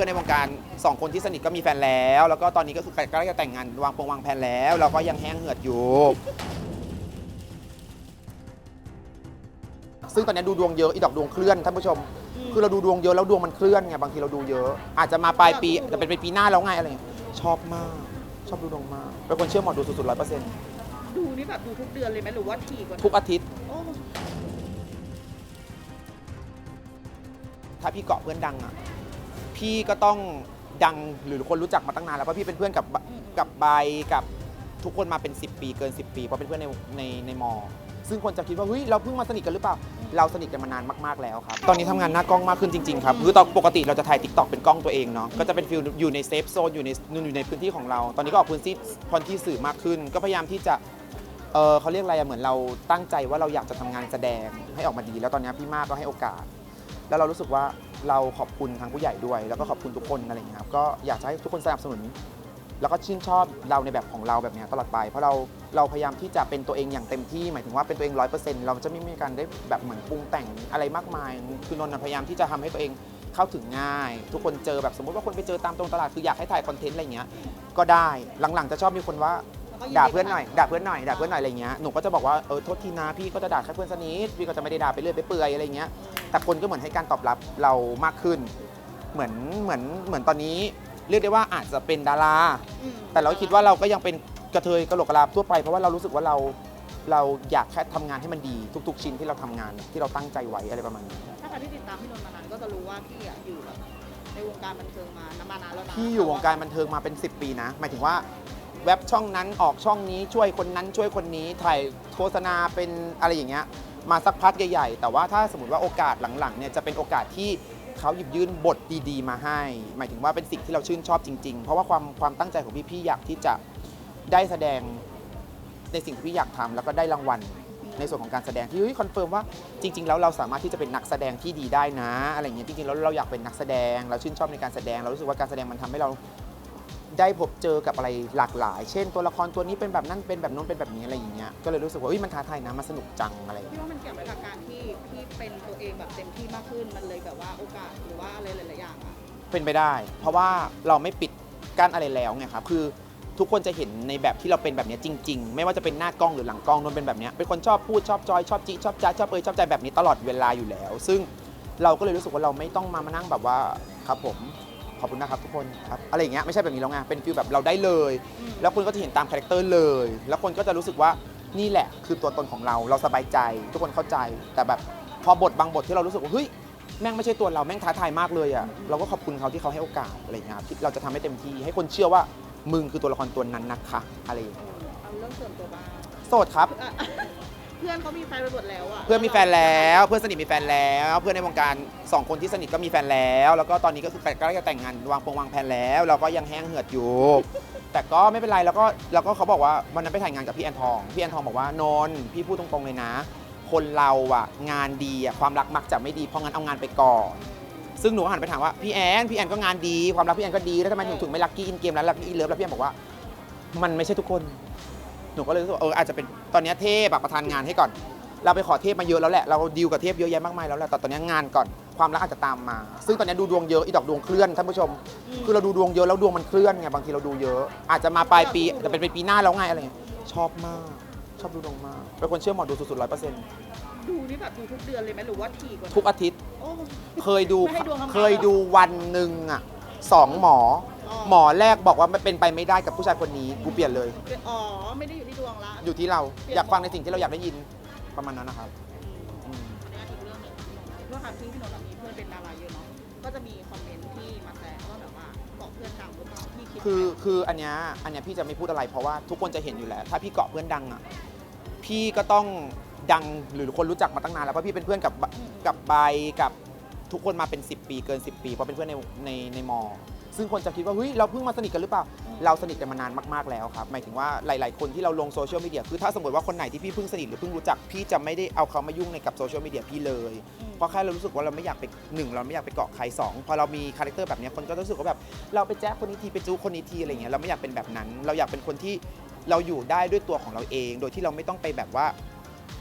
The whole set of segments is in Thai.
พื่อนในวงการสองคนที่สนิทก็มีแฟนแล้ว แล้วก็ตอนนี้ก็คือใกล้จะแต่งงานวางปงวางแผนแล้ว เราก็ยังแห้งเหือดอยู่ ซึ่งตอนนี้ดูดวงเยอะอีดอกดวงเคลื่อนท่านผู้ชม คือเราดูดวงเยอะแล้วดวงมันเคลื่อนไงบางทีเราดูเยอะ อาจจะมาปลายปีแต่เป็นปีหน้าแล้วไงอะไรเงี้ยชอบมาก ชอบดูดวงมากเป็นคนเชื่อหมอดูสุดๆร้อยเปอร์เซ็นต์ดูนี่แบบดูทุกเดือนเลยไหมหรือว่าถี่กว่านั้นทุกอาทิตย์ โอ้ถ้าพี่เกาะเพื่อนดังอะ พี่ก็ต้องดังหรือคนรู้จักมาตั้งนานแล้วเพราะพี่เป็นเพื่อนกับกับใบกับทุกคนมาเป็น 10 ปีเกิน 10 ปี เพราะเป็นเพื่อนในในในมอ ซึ่งคนจะคิดว่าเฮ้ยเราเพิ่งมาสนิทกันหรือเปล่า เราสนิทกันมานานมากๆแล้วครับ ตอนนี้ทำงานหน้ากล้องมากขึ้นจริงๆครับ คือตอนปกติเราจะถ่ายติ๊กต็อกเป็นกล้องตัวเองเนาะ ก็จะเป็นฟิลอยู่ในเซฟโซนอยู่ในอยู่ในพื้นที่ของเรา ตอนนี้ก็ออกพื้นที่พื้นที่สื่อมากขึ้น ก็พยายามที่จะ เออเขาเรียกอะไรอะเหมือนเราตั้งใจว่าเราอยากจะทำงานแสดงให้ออกมาดี แล้วตอนนี้พี่มากก็ให้โอกาส แล้วเรารู้สึกว่า เราขอบคุณทางผู้ใหญ่ด้วย แล้วก็ขอบคุณทุกคนอะไรอย่างเงี้ยครับก็อยากจะให้ทุกคนสนับสนุน แล้วก็ชื่นชอบเราในแบบของเราแบบเนี้ยตลอดไป เพราะเราเราพยายามที่จะเป็นตัวเองอย่างเต็มที่ หมายถึงว่าเป็นตัวเองร้อยเปอร์เซ็นต์เราจะไม่มีการได้แบบเหมือนปรุงแต่งอะไรมากมาย คือนนท์นะพยายามที่จะทำให้ตัวเองเข้าถึงง่าย ทุกคนเจอแบบสมมติว่าคนไปเจอตามตรงตลาดคืออยากให้ถ่ายคอนเทนต์อะไรเงี้ยก็ได้หลังๆ จะชอบมีคนว่าแล้วก็ยิด่าเพื่อนหน่อยด่าเพื่อนหน่อยด่าเพื่อนหน่อยอะไรเงี้ยหนูก็จะบอกว่าเออโทษทีนะพี่ก็จะด่าแค่เพื่อนสนิทพี่ก็จะไม่ได้ด่าไปเรื่อยไปเปื่อยอะไรเงี้ย แต่คนก็เหมือนให้การตอบรับเรามากขึ้น เหมือนเหมือนเหมือนตอนนี้ เรียกได้ว่าอาจจะเป็นดารา อืมแต่เราคิดว่าเราก็ยังเป็นกระเทยกระโหลกกระลาทั่วไป เพราะว่าเรารู้สึกว่าเราเราอยากแค่ทำงานให้มันดีทุก ๆ ชิ้นที่เราทำงานที่เราตั้งใจไว้อะไรประมาณนี้ ถ้าใครที่ติดตามพี่นนท์มานานก็จะรู้ว่าพี่อะอยู่แบบในวงการบันเทิงมานานานแล้วนะพี่อยู่วงการบันเทิงมาเป็น 10 ปีนะ หมายถึงว่าเว็บช่องนั้นออกช่องนี้ช่วยคนนั้นช่วยคนนี้ถ่ายโฆษณาเป็นอะไรอย่างเงี้ย มาสักพักใหญ่ๆ แต่ว่าถ้าสมมติว่าโอกาสหลังๆเนี่ยจะเป็นโอกาสที่เขาหยิบยื่นบทดีๆ มาให้ หมายถึงว่าเป็นสิ่งที่เราชื่นชอบจริงๆ เพราะว่าความความตั้งใจของพี่ๆอยากที่จะได้แสดงในสิ่งที่พี่อยากทำแล้วก็ได้รางวัลในส่วนของการแสดงที่เฮ้ยคอนเฟิร์มว่าจริง ๆ แล้วเราสามารถที่จะเป็นนักแสดงที่ดีได้นะ อะไรอย่างเงี้ยจริงๆแล้วเราอยากเป็นนักแสดง เราชื่นชอบในการแสดง เรารู้สึกว่าการแสดงมันทำให้เรา ได้พบเจอกับอะไรหลากหลาย เช่นตัวละครตัวนี้เป็นแบบนั้นเป็นแบบโน้นเป็นแบบนี้อะไรอย่างเงี้ย ก็เลยรู้สึกว่าเฮ้ยมันท้าทายนะมันสนุกจังอะไรอย่างเงี้ยพี่ว่ามันเกี่ยวกับการที่พี่เป็นตัวเองแบบเต็มที่มากขึ้น มันเลยแบบว่าโอกาสหรือว่าอะไรหลายๆอย่างอะเป็นไปได้ เพราะว่าเราไม่ปิดกั้นอะไรแล้วไงครับ คือทุกคนจะเห็นในแบบที่เราเป็นแบบเนี้ยจริง ๆ ไม่ว่าจะเป็นหน้ากล้องหรือหลังกล้องนนเป็นแบบเนี้ยเป็นคนชอบพูดชอบจอยชอบจิชอบจ้าชอบเอยชอบใจแบบนี้ตลอดเวลาอยู่แล้ว ซึ่งเราก็เลยรู้สึกว่าเราไม่ต้องมามานั่งแบบว่าครับผม ขอบคุณนะครับทุกคนครับอะไรอย่างเงี้ยไม่ใช่แบบนี้แล้วไงเป็นฟิลแบบเราได้เลยอืมแล้วคนก็จะเห็นตามคาแรคเตอร์เลย แล้วคนก็จะรู้สึกว่านี่แหละ คือตัวตนของเราเราสบายใจ ทุกคนเข้าใจ แต่แบบพอบทบางบทที่เรารู้สึกว่าเฮ้ยแม่งไม่ใช่ตัวเราแม่งท้าทายมากเลยอะเราก็ขอบคุณเขาที่เขาให้โอกาสอะไรอย่างเงี้ยครับที่เราจะทำให้เต็มที่ให้คนเชื่อว่ามึงคือตัวละครตัวนั้นนะคะอะไรอย่างเงี้ยเอาเรื่องส่วนตัวบ้างโสดครับ อะ เพื่อนเขามีแฟนไปหมดแล้วอะเพื่อนมีแฟนแล้ว เพื่อนสนิทมีแฟนแล้ว เพื่อนในวงการสองคนที่สนิทก็มีแฟนแล้ว แล้วก็ตอนนี้ก็คือใกล้จะแต่งงานวางปงวางแผนแล้ว เราก็ยังแห้งเหือดอยู่ แต่ก็ไม่เป็นไรแล้วก็แล้วก็เขาบอกว่าวันนั้นไปถ่ายงานกับพี่แอนทอง พี่แอนทองบอกว่านนท์พี่พูดตรงๆเลยนะ คนเราอะงานดีอะความรักมักจะไม่ดีเพราะงั้นเอางานไปก่อนซึ่งหนูก็หันไปถามว่าพี่แอนพี่แอนก็งานดี ความรักพี่แอนก็ดีแล้วทำไมหนูถึงไม่ลักกี้อินเกมแล้วลักกี้อินเลิฟแล้วพี่แอนบอกว่า มันไม่ใช่ทุกคน หนูก็เลยรู้สึกว่าเอออาจจะเป็นตอนเนี้ยเทพอะประทานงานให้ก่อน เราไปขอเทพมาเยอะแล้วแหละเราดีลกับเทพเยอะแยะมากมายแล้วแหละแต่ตอนนี้งานก่อนความรักอาจจะตามมา ซึ่งตอนนี้ดูดวงเยอะอีดอกดวงเคลื่อนท่านผู้ชม คือเราดูดวงเยอะแล้วดวงมันเคลื่อนไงบางทีเราดูเยอะ อาจจะมาปลายปีแต่เป็นปีหน้าแล้วไงอะไรเงี้ยชอบมาก ชอบดูดวงมากเป็นคนเชื่อหมอดูสุดๆร้อยเปอร์เซ็นต์ดูนี่แบบดูทุกเดือนเลยไหมหรือว่าถี่กว่านั้นทุกอาทิตย์ โอ้ เคยดูไม่ให้ดวงทำงาน เคยดูวันหนึ่งอะสองหมออ๋อ หมอแรกบอกว่ามันเป็นไปไม่ได้กับผู้ชายคนนี้กูเปลี่ยนเลย อ๋อ ไม่ได้อยู่ที่ดวงละอยู่ที่เราอยากฟังในสิ่งที่เราอยากได้ยินประมาณนั้นนะครับอืมอันนี้อีกเรื่องหนึ่งเรื่องความที่พี่นนท์อะมีเพื่อนเป็นดาราเยอะเนาะ ก็จะมีคอมเมนต์ที่มาแซวว่าแบบว่าเกาะเพื่อนดังหรือเปล่าพี่คิดคือไหมคืออันเนี้ยอันเนี้ยพี่จะไม่พูดอะไรเพราะว่าทุกคนจะเห็นอยู่แล้ว ถ้าพี่เกาะเพื่อนดังอะพี่ก็ต้องดังหรือคนรู้จักมาตั้งนานแล้วเพราะพี่เป็นเพื่อนกับกับใบกับทุกคนมาเป็น 10 ปีเกิน 10 ปีเพราะเป็นเพื่อนในในในมอ ซึ่งคนจะคิดว่าเฮ้ยเราเพิ่งมาสนิทกันหรือเปล่า เราสนิทกันมานานมากๆแล้วครับ หมายถึงว่าหลาย ๆ คนที่เราลงโซเชียลมีเดียคือถ้าสมมติว่าคนไหนที่พี่เพิ่งสนิทหรือเพิ่งรู้จักพี่จะไม่ได้เอาเขามายุ่งในกับโซเชียลมีเดียพี่เลยอืมเพราะแค่เรารู้สึกว่าเราไม่อยากไปหนึ่งเราไม่อยากไปเกาะใครสองพอเรามีคาแรคเตอร์แบบเนี้ยคนก็รู้สึกว่าแบบเราไปแจ๊คคนนี้ทีไปจู้คนนี้ทีอะไรเงี้ยเราไม่อยากเป็นแบบนั้น เราอยากเป็นคนที่เราอยู่ได้ด้วยตัวของเราเอง โดยที่เราไม่ต้องไปแบบว่า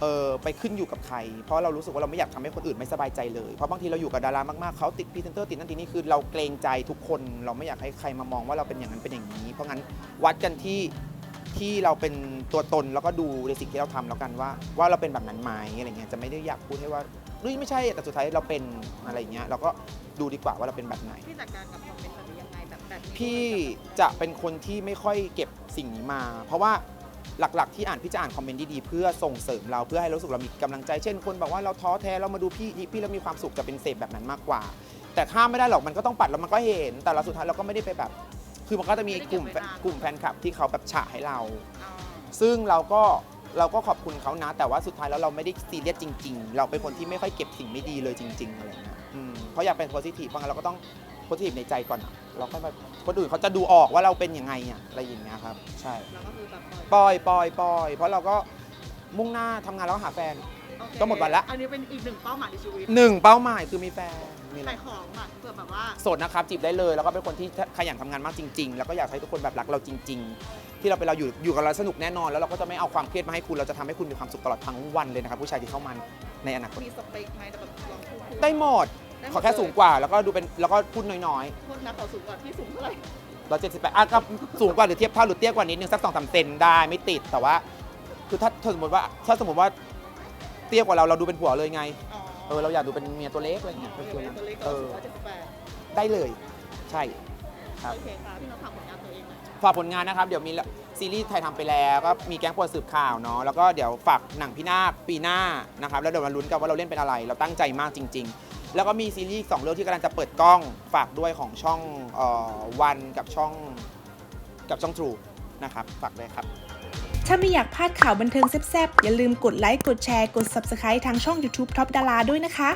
เออไปขึ้นอยู่กับใคร เพราะเรารู้สึกว่าเราไม่อยากทำให้คนอื่นไม่สบายใจเลย เพราะบางทีเราอยู่กับดารามากๆเขาติดพรีเซนเตอร์ติดนั่นติดนี่คือเราเกรงใจทุกคน เราไม่อยากให้ใครมามองว่าเราเป็นอย่างนั้นเป็นอย่างนี้ เพราะงั้นวัดกันที่ที่เราเป็นตัวตนแล้วก็ดูในสิ่งที่เราทำแล้วกันว่า ว่าเราเป็นแบบนั้นไหมอะไรเงี้ยจะไม่ได้อยากพูดให้ว่าเฮ้ยไม่ใช่แต่สุดท้ายเราเป็นอะไรเงี้ยเราก็ดูดีกว่าว่าเราเป็นแบบไหนพี่จัดการกับคอมเมนต์แบบนี้ยังไงแบบแบบนี้พี่จะเป็นคนที่ไม่ค่อยเก็บสิ่งนี้มา เพราะว่า หลักๆ ที่อ่านพี่จะอ่านคอมเมนต์ดีๆเพื่อส่งเสริมเราเพื่อให้รู้สึกเรามีกำลังใจ เช่นคนบอกว่าเราท้อแท้เรามาดูพี่พี่แล้วมีความสุขจะเป็นเสพแบบนั้นมากกว่า แต่ข้ามไม่ได้หรอกมันก็ต้องปัดแล้วมันก็เห็น แต่เราสุดท้ายเราก็ไม่ได้ไปแบบ คือมันก็จะมีกลุ่มแฟนกลุ่มแฟนคลับที่เขาแบบฉะให้เราอ่าซึ่งเราก็เราก็ขอบคุณเขานะ แต่ว่าสุดท้ายแล้วเราไม่ได้ซีเรียสจริง ๆ เราเป็นคนที่ไม่ค่อยเก็บสิ่งไม่ดีเลยจริง ๆ อะไรเงี้ยอืมเพราะอยากเป็นโพสิทีฟเพราะงั้นเราก็ต้อง โพสิทีฟในใจก่อนอะเราก็แบบคนอื่นเขาจะดูออกว่าเราเป็นยังไงอะอะไรอย่างเงี้ยครับ ใช่แล้วก็คือแบบปล่อยปล่อยปล่อยเพราะเราก็มุ่งหน้าทำงานแล้วก็หาแฟน โอเคก็หมดวันละ อันนี้เป็นอีกหนึ่งเป้าหมายในชีวิตหนึ่งเป้าหมายคือมีแฟนมีอะไร ขายของอะเผื่อแบบว่า โสดนะครับจีบได้เลยแล้วก็เป็นคนที่ขยันทำงานมากจริง ๆ แล้วก็อยากให้ทุกคนแบบรักเราจริง ๆ ที่เราเป็นเราอยู่อยู่กับเราสนุกแน่นอน แล้วเราก็จะไม่เอาความเครียดมาให้คุณเราจะทำให้คุณมีความสุขตลอดทั้งวันเลยนะครับผู้ชายที่เข้ามาในอนาคตมีสเปคไหมแต่แบบลองพูดๆได้หมดได้หมด ขอแค่สูงกว่าแล้วก็ดูเป็นแล้วก็พูดน้อยโทษนะขอสูงกว่าที่สูงเท่าไหร่ๆเราเจ็ดสิบแปดอะก็สูงกว่าหรือเทียบเท่าหรือเตี้ยกว่านิดนึงสักสองสามเซนได้ไม่ติดแต่ว่า คือถ้าถ้าสมมติว่าถ้าสมมติว่าเตี้ยกว่าเราเราดูเป็นผัวเลยไงอ๋อเออเราอยากดูเป็นเมียตัวเล็กอะไรเงี้ยเอเป็นอตัวนั้นตัวเล็กเอก็อสูงร้อยเจ็ดสิบแปดได้เลย ใช่ ครับ โอเคค่ะพี่น้องฝากผลงานตัวเองหน่อยฝากผลงานนะครับ เดี๋ยวมีซีรีส์ถ่ายทำไปแล้วก็มีแก๊งปวดสืบข่าวเนาะแล้วก็เดี๋ยวฝากหนังพี่นาคปีหน้านะครับแล้วเดี๋ยวมาลุ้นกันว่าเราเล่นเป็นอะไร เราตั้งใจมากจริง ๆ แล้วก็มีซีรีส์อีกสองเรื่องที่กำลังจะเปิดกล้องฝากด้วยของช่องวันกับช่องกับช่องทรูนะครับฝากด้วยครับ ถ้าไม่อยากพลาดข่าวบันเทิงแซ่บๆ อย่าลืมกดไลค์ กดแชร์ กด Subscribe ทางช่อง YouTube Top ดาราด้วยนะคะ